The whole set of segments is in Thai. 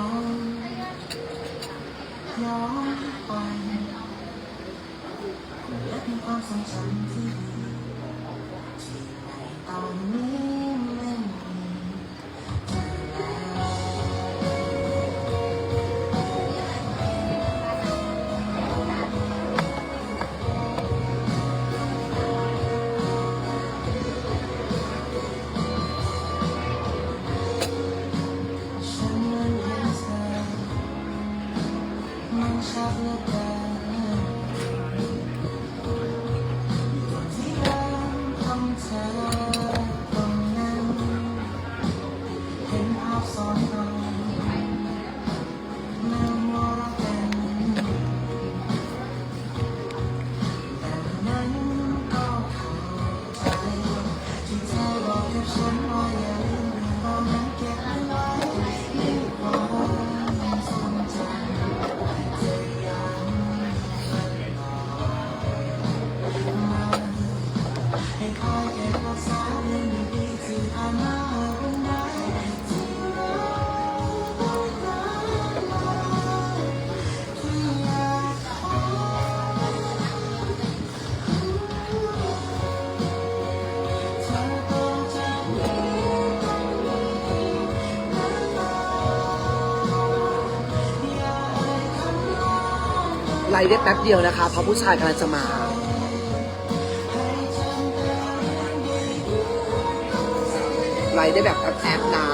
องย้อนไปและมีความทรงจำที่ดีที่ในตอนนี้ ไลฟ์ได้แป๊บเดียวนะคะเพราะผู้ชายกำลังจะมา ไลฟ์ได้แบบแอบๆนะ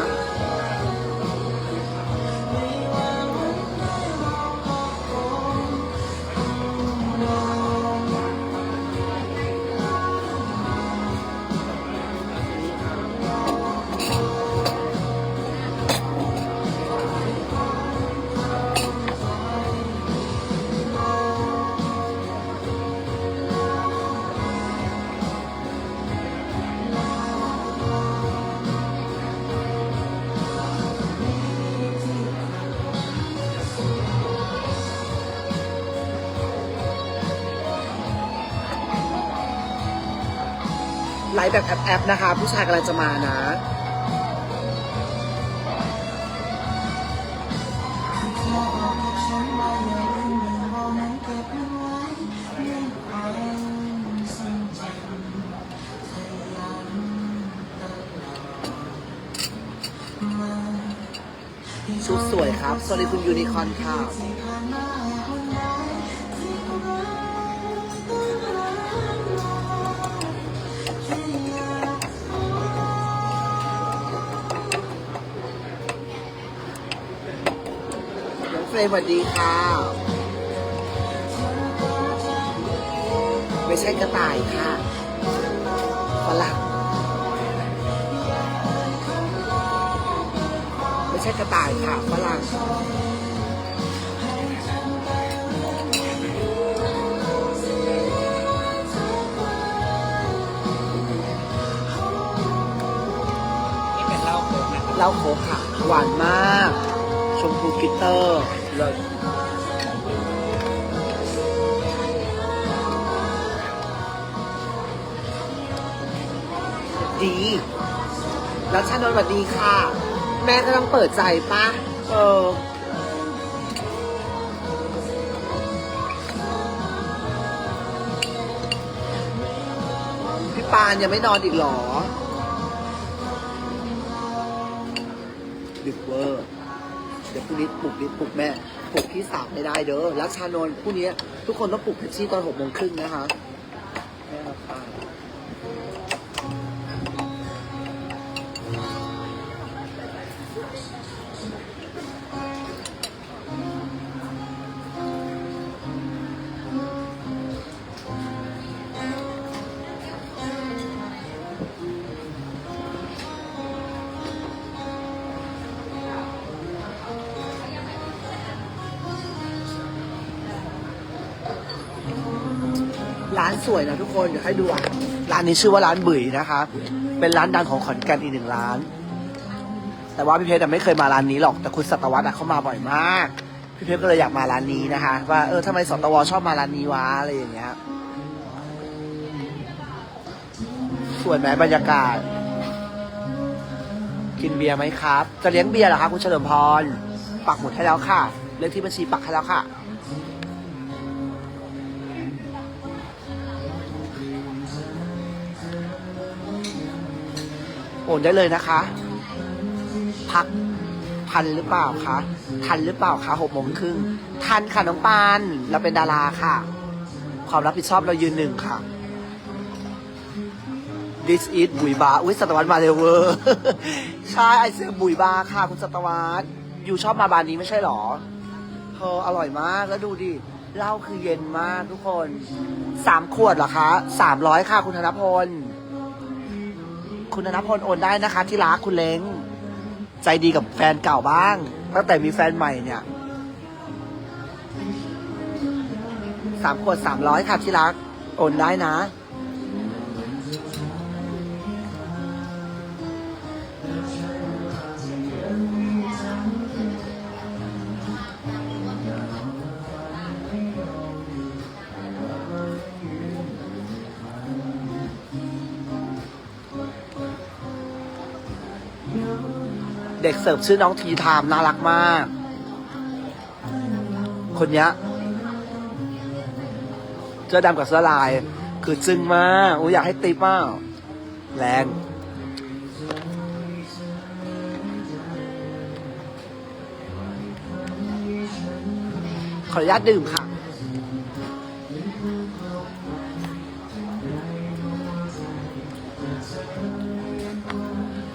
ฟ์แบบแอบๆนะคะ ผู้ชายกำลังจะมานะชุดสวยครับ สวัสดีคุณยูนิคอนค่ะ น้องเฟรมสวัสดีค่ะ ไม่ใช่กระต่ายค่ะฝรั่งไม่ใช่กระต่ายค่ะฝรั่งนี่เป็นเหล้าโค้กนะครับเหล้าโค้กค่ะ หวานมาก ชมพูกิตเตอร์ เลิศดีแล้วชานนท์สวัสดีค่ะ แม่ก็ต้องเปิดใจปะเออพี่ปานยังไม่นอนอีกเหรอดึกเวอร์ เดี๋ยวพรุ่งนี้ปลุกนิดปลุกแม่ปลุกพี่สาวไม่ได้เด้อรักชานนท์พรุ่งนี้ทุกคนต้องปลุกแท็กซี่ตอนหกโมงครึ่งนะคะานสวยนะทุกคนเดี๋ยวให้ดูอะร้านนี้ชื่อว่าร้านบุ๋ยนะคะ เป็นร้านดังของขอนแก่นอีกหนึ่งร้าน แต่ว่าพี่เพชรไม่เคยมาร้านนี้หรอกแต่คุณสัตวัตอะเขามาบ่อยมาก พี่เพชรก็เลยอยากมาร้านนี้นะคะ ว่าเออทำไมสตวชอบมาร้านนี้วะอะไรอย่างเงี้ยสวยไหมบรรยากาศ กินเบียร์ไหมครับ จะเลี้ยงเบียร์เหรอคะคุณเฉลิมพรปักหมุดให้แล้วค่ะ เลขที่บัญชีปักให้แล้วค่ะ โอนได้เลยนะคะ พักทันหรือเปล่าคะทันหรือเปล่าคะหกโมงครึ่งทันค่ะน้องปานเราเป็นดาราค่ะ ความรับผิดชอบเรายืนหนึ่งค่ะ This is บุยบาอุ้ยสัตวัตมาเรเวอร์ใช่ไอเสื้อบุยบาค่ะ คุณสัตวัตอยู่ชอบมาบานนี้ไม่ใช่หรอเธออร่อยมากแล้วดูดิเหล้าคือเย็นมากทุกคนสามขวดเหรอคะสามร้อยค่ะคุณธนพล คุณธนพลโอนได้นะคะ ที่รักคุณเล้งใจดีกับแฟนเก่าบ้าง ตั้งแต่มีแฟนใหม่เนี่ยสามขวดสามร้อยค่ะที่รักโอนได้นะ เด็กเสิร์ฟชื่อน้องทีไทามน่ารักมาก คนเนี้ยเสื้อดำกับเสื้อลาย คือจึงมากอ้อยากให้ติปมากแรงขออนุญาตดื่มค่ะ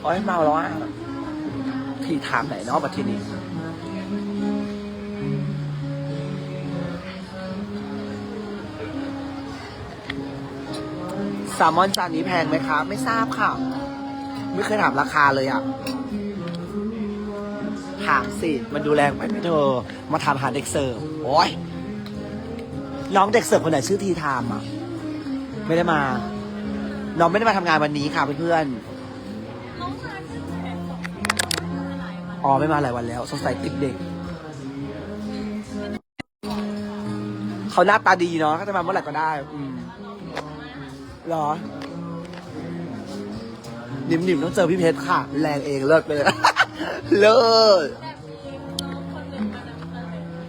โอ้ยเมาแล้วอะ ที่ถามไหนเนาะมาที่นี่แซลมอนจานนี้แพงไหมคะ ไม่ทราบค่ะ ไม่เคยถามราคาเลยอะ ถามสิ มันดูแรงไปไหมเธอ มาถามหาเด็กเสิร์ฟ โอ้ยน้องเด็กเสิร์ฟคนไหนชื่อทีไทามอะ ไม่ได้มา น้องไม่ได้มาทำงานวันนี้ค่ะเพื่อนๆ อ๋อไม่มาหลายวันแล้ว สงสัยติดเด็ก เขาหน้าตาดีเนาะเขาจะมาเมื่อไหร่ก็ได้ อืมเหรอ นิ่มๆต้องเจอพี่เพชรค่ะ แรงเองเลิศไปเลย เลิศ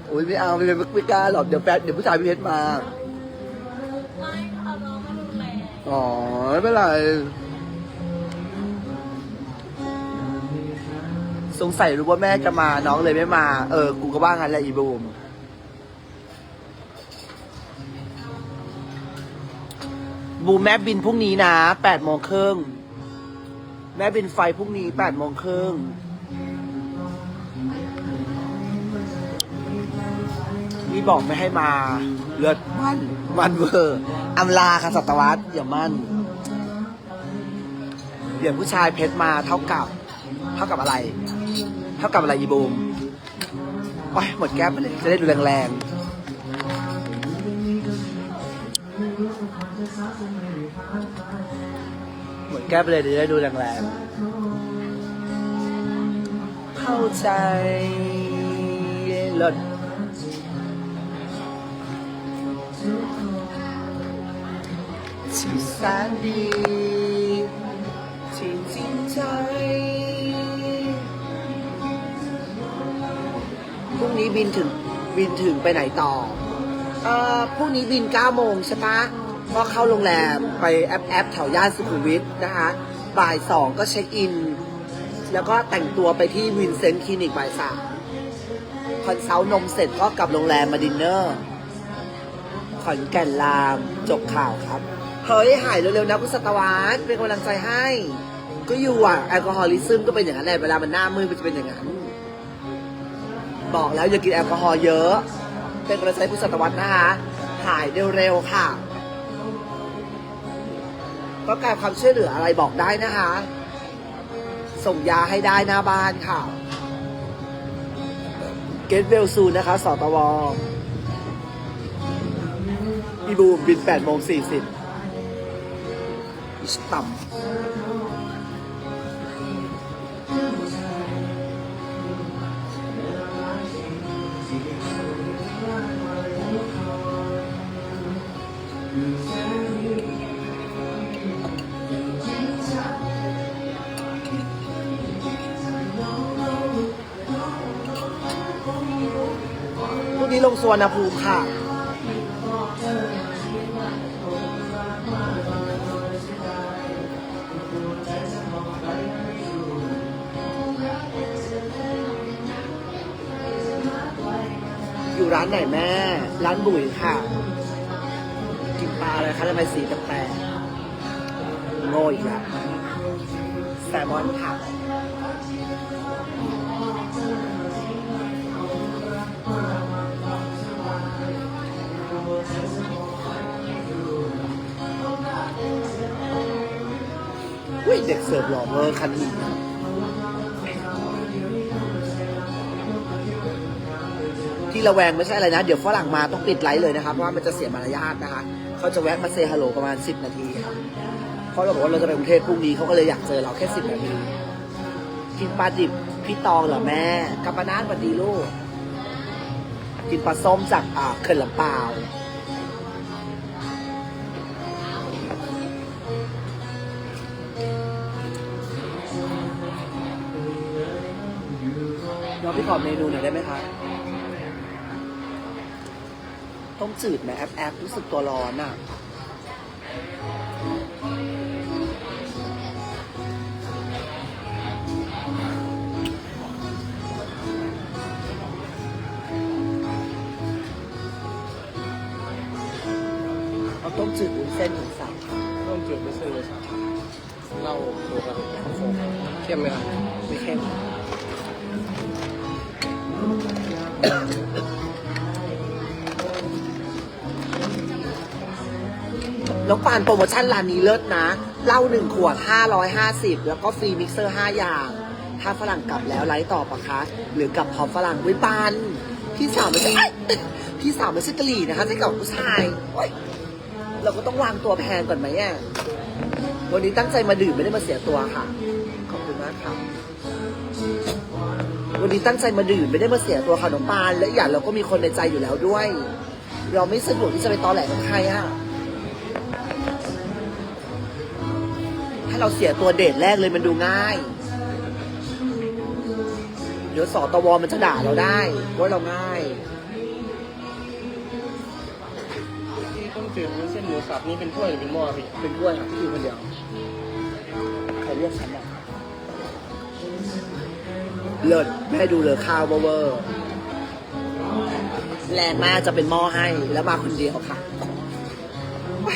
โอ้ยไม่เอาไม่เป็นไม่กล้าหรอกเดี๋ยวแป๊บเดี๋ยวผู้ชายพี่เพชรมา อ๋อไม่เป็นไร สงสัยรู้ว่าแม่จะมาน้องเลยไม่มา เออ กูก็ว่างั้นแหละอีบูม บูมแม่บินพรุ่งนี้นะแปดโมงครึ่งแม่บินไฟพรุ่งนี้แปดโมงครึ่งนี่บอกไม่ให้มาเลือดมันมันเวอร์อำลาค่ะสัตวัตอย่ามั่นเดี๋ยวผู้ชายเพชรมาเท่ากับ เท่ากับอะไร ท่ากับอะไรอีบูมโอ้ยหมดแก้มไปเลย จะได้ดูแรงๆ หมดแก้มไปเลยจะได้ดูแรงๆ เข้าใจเลิศที่แสนดีที่จริงใจ พรุ่งนี้บินถึงบินถึงไปไหนต่อ เอ่อพรุ่งนี้บิน9โมงใช่ปะก็เข้าโรงแรมไปแอปแอปแถวย่านสุขุมวิทนะคะบ่ายสองก็เช็คอิน แล้วก็แต่งตัวไปที่วินเซนต์คลินิกบ่ายสามคอนเซัลท์นมเสร็จก็กลับโรงแรมมาดินเนอร์ขอนแก่นลามจบข่าวครับ เฮ้ย หายเร็วๆนะคุณสตวาร์เป็นกำลังใจให้ ก็อยู่อะ แอลกอฮอลิซึมก็เป็นอย่างนั้นแหละเวลามันหน้ามืดมันจะเป็นอย่างนั้น บอกแล้วอย่ากินแอลกอฮอล์เยอะ เป็นกำลังใจให้คุณสตวรรษนะคะ หายเร็วๆค่ะต้องการความช่วยเหลืออะไรบอกได้นะคะ ส่งยาให้ได้หน้าบ้านค่ะ เกตเวลซูนะคะสตวอีบูมบิน8โมง40อิสตัม นี้ลงสวนภูมิค่ะ อยู่ร้านไหนแม่ ร้านบุ๋ยค่ะ กินปลาอะไรคะทำไมสีแปลกๆโง่อีกแล้วแซลมอนค่ะ ยเด็กเสิร์ฟหล่อเวอร์คันนี้ที่ระแวงไม่ใช่อะไรนะ เดี๋ยวฝรั่งมาต้องปิดไลฟ์เลยนะครับเพราะว่ามันจะเสียมารยาทนะคะ เขาจะแวะมาเซฮัลโหลประมาณ 10 นาทีครับเพราะเราบอกว่าเราจะไปกรุงเทพพรุ่งนี้เขาก็เลยอยากเจอเราแค่ 10 นาทีกินปลาดิบพี่ตองเหรอแม่กัปปะนานสวัสดีลูก กินปลาส้มจากอ่าเขื่อนลำปาว องพี่ขอเมนูหน่อยได้ไหมคะต้มจืดไหมแอปแอปรู้สึกตัวร้อนอะเอาต้มจืดวุ้นเส้นหมูสับค่ะต้องจืดไม่ซื้อเลยครับเหล้าโคกอะเข้มไหมครับไม่เข้ม น้องปานโปรโมชั่นร้านนี้เลิศนะเหล้าหนึ่งขวด 550 แล้วก็ฟรีมิกเซอร์ 5 อย่าง ถ้าฝรั่งกลับแล้วไลฟ์ต่อปะคะ หรือกลับพร้อมฝรั่งวิปาน พี่สาวไม่ใช่พี่สาวไม่ใช่กะหรี่นะคะใช่กับผู้ชายเราก็ต้องวางตัวแพงก่อนไหมอะวันนี้ตั้งใจมาดื่มไม่ได้มาเสียตัวค่ะ ขอบคุณมากครับ วันนี้ตั้งใจมาดื่มไม่ได้มาเสียตัวค่ะน้องปานและอีกอย่างเราก็มีคนในใจอยู่แล้วด้วย เราไม่สะดวกที่จะไปตอแหลกับใครอะถ้าเราเสียตัวเดทแรกเลยมันดูง่าย เดี๋ยวสอตวมันจะด่าเราได้ว่าเราง่ายที่ต้มจืดวุ้นเส้นหมูสับนี่เป็นถ้วยหรือเป็นหม้อพี่เป็นถ้วยครับพี่คนเดียวใครเรียกฉันอะ เลิศแม่ดูเลยข้าวเวอร์แรงมากจะเป็นหม้อให้แล้วมาคนเดียวค่ะไป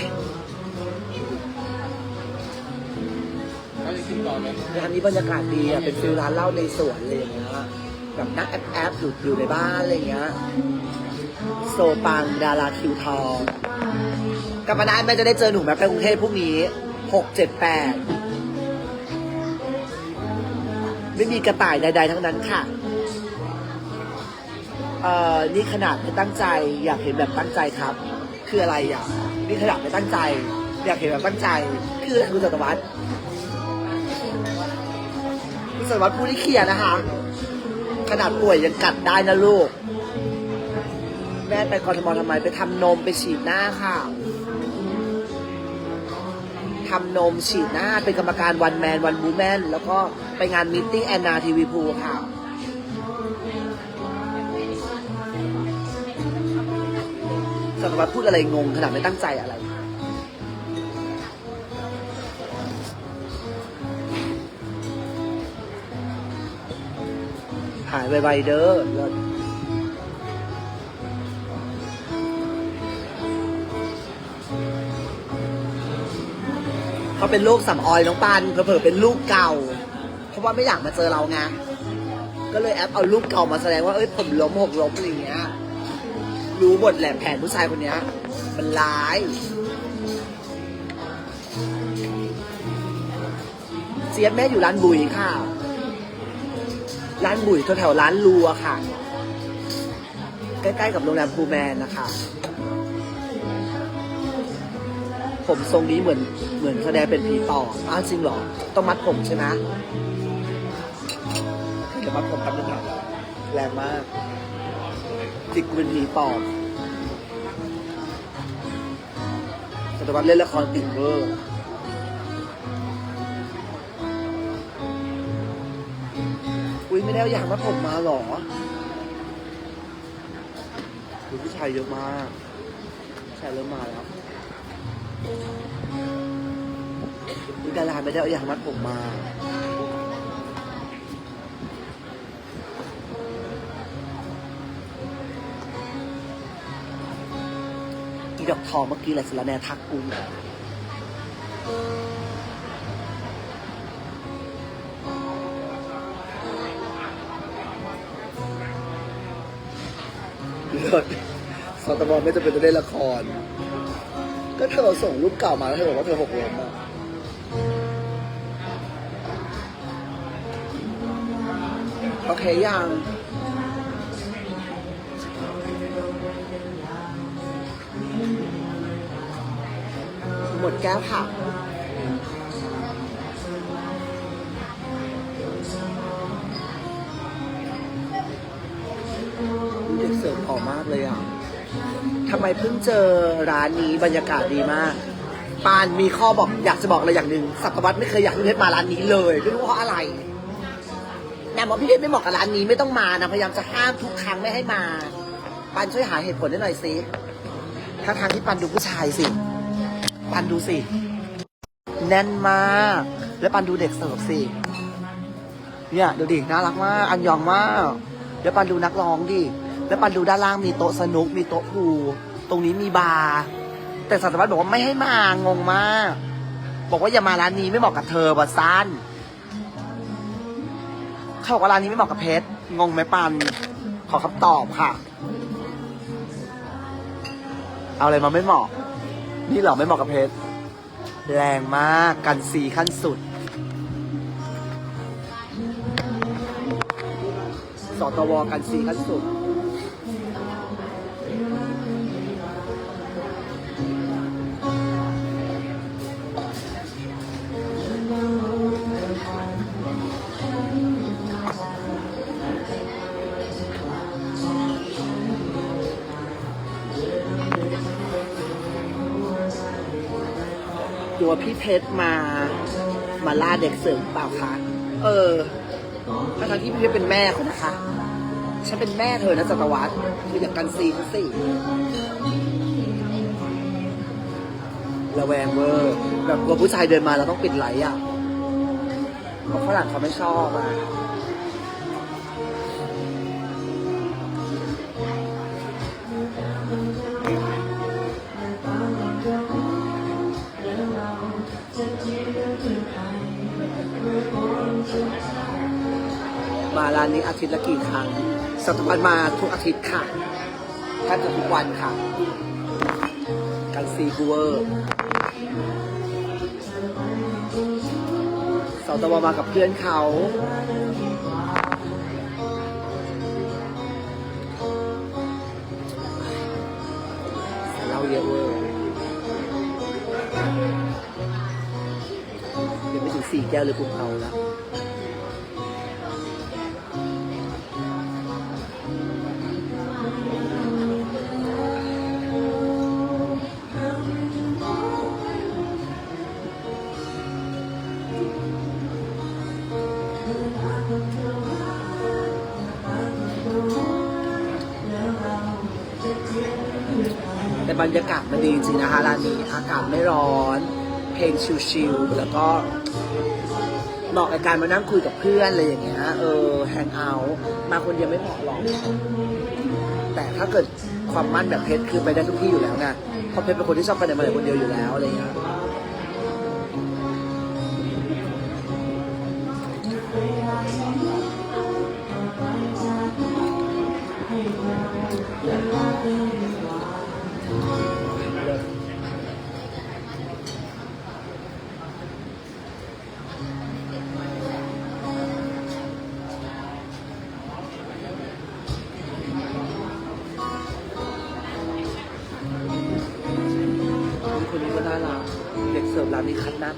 เขาจะกินต่อไหมร้านนี้บรรยากาศดีอะเป็นฟิลร้านเหล้าในสวนอะไรอย่างเงี้ยแบบนั่งแอบแอบๆอยู่อยู่ในบ้านอะไรอย่างเงี้ยโซปังดาราคิวทองกลับมาได้แม่จะได้เจอหนูแบบไปกรุงเทพพรุ่งนี้หกเจ็ดแปด ไม่มีกระต่ายใดๆทั้งนั้นค่ะ เอ่อ นี่ขนาดไม่ตั้งใจ อยากเห็นแบบตั้งใจครับ คืออะไรอะ นี่ขนาดไม่ตั้งใจ อยากเห็นแบบตั้งใจ คืออะไรคุณสัตวัตรคุณสัตวัตรพูดที่เคลียร์นะคะ ขนาดป่วยยังกัดได้นะลูก แม่ไปกรทมทำไมไปทำนมไปฉีดหน้าค่ะ ทำนมฉีดหน้าเป็นกรรมการวันแมนวันบูแมนแล้วก็ไปงานมิทติ้งแอนนาทีวีพูค่ะสัตวัตพูดอะไรงงขนาดไม่ตั้งใจอะไร หายไวๆเด้อเลิศ เขาเป็นลูกสำออยน้องปานเผลอๆเป็นลูกเก่า เพราะว่าไม่อยากมาเจอเราไงก็เลยแอปเอาลูกเก่ามาแสดงว่าเอ้ยผมล้มหกล้มอะไรอย่างเงี้ย รู้หมดแหละแผนผู้ชายคนเนี้ย มันร้ายเจี๊ยบแม่อยู่ร้านบุยค่ะ ร้านบุยแถวๆร้านลัวค่ะ ใกล้ๆกับโรงแรมพูแมนนะคะ ผมทรงนี้เหมือนเหมือนแสดงเป็นผีปออ้าวจริงเหรอ ต้องมัดผมใช่ไหมเดี๋ยวมัดผมแป๊บนึงนะแรงมากจิกเป็นผีปอบแต่วันเล่นละครติ่งเวอร์อุ้ยไม่ได้อยางมัดผมมาหรอดูผู้ชายเยอะมากผู้ชายเริ่มมาแล้ว มีดาราไม่ได้เอาอย่างมัดผมมา อีดอกทองเมื่อกี้แหละสารแนทักกูเลิศสตบไม่จะเป็นตัวเล่นละคร ก็เธอส่งรูปเก่ามาแล้วเธอบอกว่าเธอหกล้มอะโอเคยังหมดแก้วค่ะเด็กเสิร์ฟหอมมากเลยอะ ทำไมเพิ่งเจอร้านนี้บรรยากาศดีมาก ปานมีข้อบอกอยากจะบอกอะไรอย่างหนึ่งสัตวัตไม่เคยอยากให้พี่เพชรมาร้านนี้เลยไม่รู้เพราะอะไรแต่บอกพี่เพชรไม่เหมาะกับร้านนี้ไม่ต้องมานะพยายามจะห้ามทุกครั้งไม่ให้มา ปานช่วยหาเหตุผลให้หน่อยสิถ้าทางที่ปานดูผู้ชายสิปันดูสิ แน่นมาก แล้วปันดูเด็กเสิร์ฟสิ เนี่ยดูดิน่ารักมาก อันยองมากแล้วปันดูนักร้องดิ แล้วปันดูด้านล่างมีโต๊ะสนุก มีโต๊ะพูตรงนี้มีบาร์แต่สัตวัตบอกว่าไม่ให้มางงมาก บอกว่าอย่ามาร้านนี้ไม่เหมาะกับเธอบัดซันเขาบอกว่าร้านนี้ไม่เหมาะกับเพชรงงไหมปัน ขอคำตอบค่ะ เอาอะไรมาไม่เหมาะ นี่เหรอไม่เหมาะกับเพชรแรงมากกันสีขั้นสุดสตวกันสีขั้นสุด ตัวพี่เพชรมามาล่าเด็กเสริมเปล่าคะ เออทั้งที่พี่เพชรเป็นแม่เขานะคะ ฉันเป็นแม่เธอนะจักรวรรดิเธออย่างกันซีนสิระแวงเวอร์แบบกลัวผู้ชายเดินมาเราต้องปิดไลท์อะเพราะฝรั่งเขาไม่ชอบอะ มาร้านนี้อาทิตย์ละกี่ครั้งสัปดาห์มาทุกอาทิตย์ค่ะแทบจะทุกวันค่ะ กันซีบูเวอร์เสาตะวันมากับเพื่อนเขาเล่าเยอะเวอร์ยังไม่ถึงสี่แก้วเลยคุณเอาแล้ว บรรยากาศมันดีจริงๆนะคะร้านนี้อากาศไม่ร้อน เพลงชิลๆแล้วก็เหมาะกับการมานั่งคุยกับเพื่อนอะไรอย่างเงี้ยเออแฮงเอาท์มาคนเดียวไม่เหมาะหรอก แต่ถ้าเกิดความมั่นแบบเพชรคือไปได้ทุกที่อยู่แล้วไงเพราะเพชรเป็นคนที่ชอบไปไหนมาไหนคนเดียวอยู่แล้วอะไรเงี้ยคน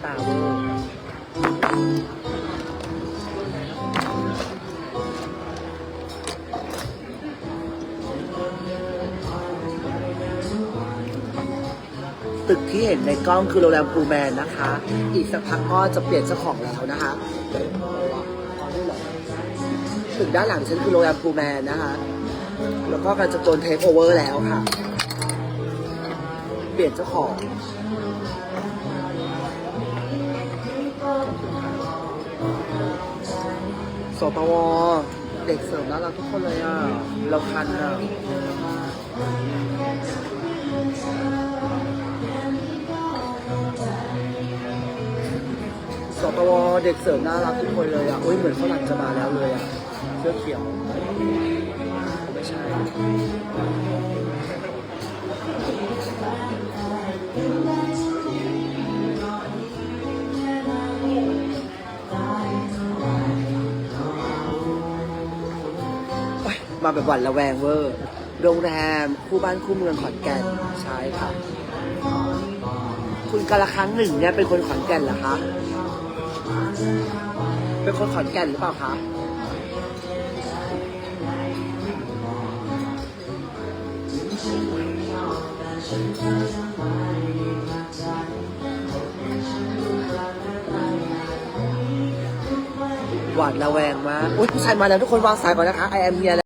ตาเวอร์ตึกที่เห็นในกล้องคือโรงแรมพูแมนนะคะ อีกสักพักก็จะเปลี่ยนเจ้าของแล้วนะคะตึกด้านหลังฉันคือโรงแรมพูแมนนะคะ แล้วก็กำลังจะโดนเทคโอเวอร์แล้วค่ะ เปลี่ยนเจ้าของ สตวเด็กเสริมน่ารักทุกคนเลยอะเราคันอะสตวเด็กเสริมน่ารักทุกคนเลยอะโอ้ยเหมือนฝรั่งจะมาแล้วเลยอะ เสื้อเขียว ไม่ใช่ มาแบบหวั่นระแวงเวอร์ โรงแรมคู่บ้านคู่เมืองขอนแก่นใช่ค่ะ คุณกาละครั้งหนึ่งเนี่ยเป็นคนขอนแก่นเหรอคะ เป็นคนขอนแก่นหรือเปล่าคะหวาดระแวงมาก อุ้ยผู้ชายมาแล้วทุกคนวางสายก่อนนะคะ I am here